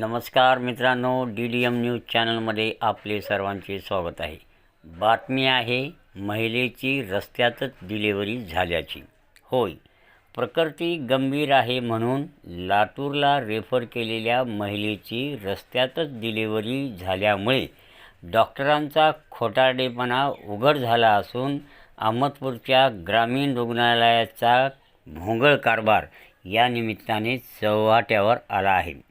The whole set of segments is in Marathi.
नमस्कार मित्रांनो डी डी एम न्यूज चॅनलमध्ये आपले सर्वांचे स्वागत आहे. बातमी आहे महिलेची रस्त्यातच डिलिव्हरी झाल्याची. होय प्रकृती गंभीर आहे म्हणून लातूरला रेफर केलेल्या महिलेची रस्त्यातच डिलिव्हरी झाल्यामुळे डॉक्टरांचा खोटारडेपणा उघड झाला असून अहमदपूरच्या ग्रामीण रुग्णालयाचा भोंगळ कारभार या निमित्ताने चव्हाट्यावर आला आहे.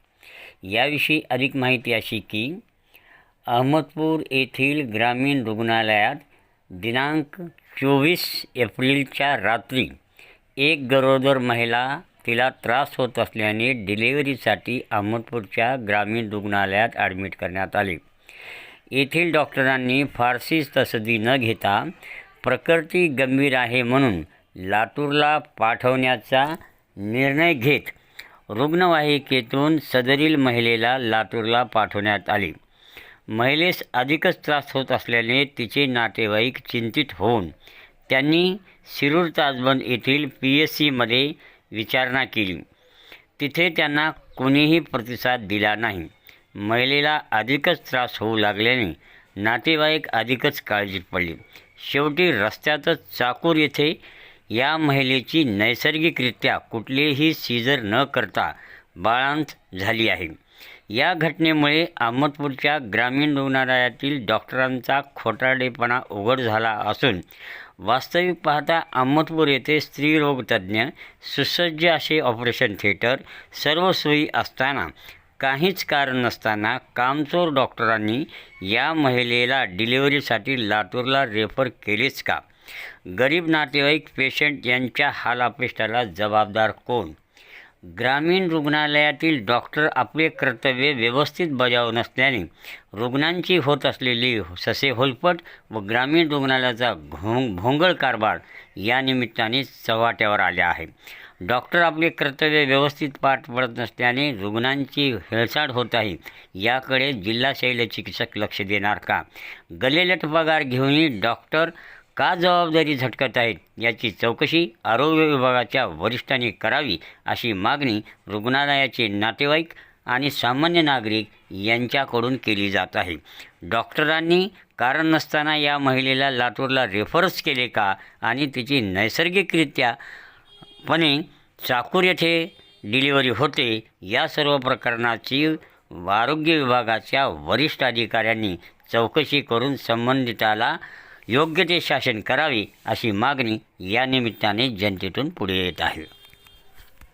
याविषयी अधिक माहिती अशी की अहमदपूर येथील ग्रामीण रुग्णालयात दिनांक चोवीस एप्रिलच्या रात्री एक गरोदर महिला तिला त्रास होत असल्याने डिलिव्हरीसाठी अहमदपूरच्या ग्रामीण रुग्णालयात ॲडमिट करण्यात आले. येथील डॉक्टरांनी फारशी तसदी न घेता प्रकृती गंभीर आहे म्हणून लातूरला पाठवण्याचा निर्णय घेत रुग्णवाहिकेतून सदरील महिलेला लातूरला पाठवण्यात आले. महिलेस अधिकच त्रास होत असल्याने तिचे नातेवाईक चिंतित होऊन त्यांनी शिरूर ताजबंद येथील पी एस सीमध्ये विचारणा केली. तिथे त्यांना कोणीही प्रतिसाद दिला नाही. महिलेला अधिकच त्रास होऊ लागल्याने नातेवाईक अधिकच काळजीत पडले. शेवटी रस्त्यातच चाकूर येथे या महिलेची नैसर्गिकरित्या कुठलेही सीजर न करता बाळांत झाली आहे. या घटनेमुळे अहमदपूरच्या ग्रामीण रुग्णालयातील डॉक्टरांचा खोटारडेपणा उघड झाला असून वास्तविक पाहता अहमदपूर येथे स्त्रीरोगतज्ञ सुसज्ज असे ऑपरेशन थिएटर सर्व सोयी असताना काहीच कारण नसताना कामचोर डॉक्टरांनी या महिलेला डिलिव्हरीसाठी लातूरला रेफर केलेच का? गरीब नातेवाईक पेशंट यांच्या हालापेष्टाला जबाबदार कोण? ग्रामीण रुग्णालयातील डॉक्टर आपले कर्तव्य व्यवस्थित बजावत नसल्याने रुग्णांची होत असलेली ससे होलपट व ग्रामीण रुग्णालयाचा घोंग भोंगळ कारभार या निमित्ताने चव्हाट्यावर आल्या आहे. डॉक्टर आपले कर्तव्य व्यवस्थित पार पडत नसल्याने रुग्णांची हेळसाड होत आहे. याकडे जिल्हा शैलचिकित्सक लक्ष देणार का? गलेलट पगार घेऊनही डॉक्टर का जबाबदारी झटकत आहेत याची चौकशी आरोग्य विभागाच्या वरिष्ठांनी करावी अशी मागणी रुग्णालयाचे नातेवाईक आणि सामान्य नागरिक यांच्याकडून केली जात आहे. डॉक्टरांनी कारण नसताना या महिलेला लातूरला रेफरच केले का आणि तिची नैसर्गिकरित्यापणे चाकूर येथे डिलिव्हरी होते या सर्व प्रकरणाची आरोग्य विभागाच्या वरिष्ठ अधिकाऱ्यांनी चौकशी करून संबंधिताला योग्य ते शासन करावे अशी मागणी या निमित्ताने जनतेतून पुढे येत आहे.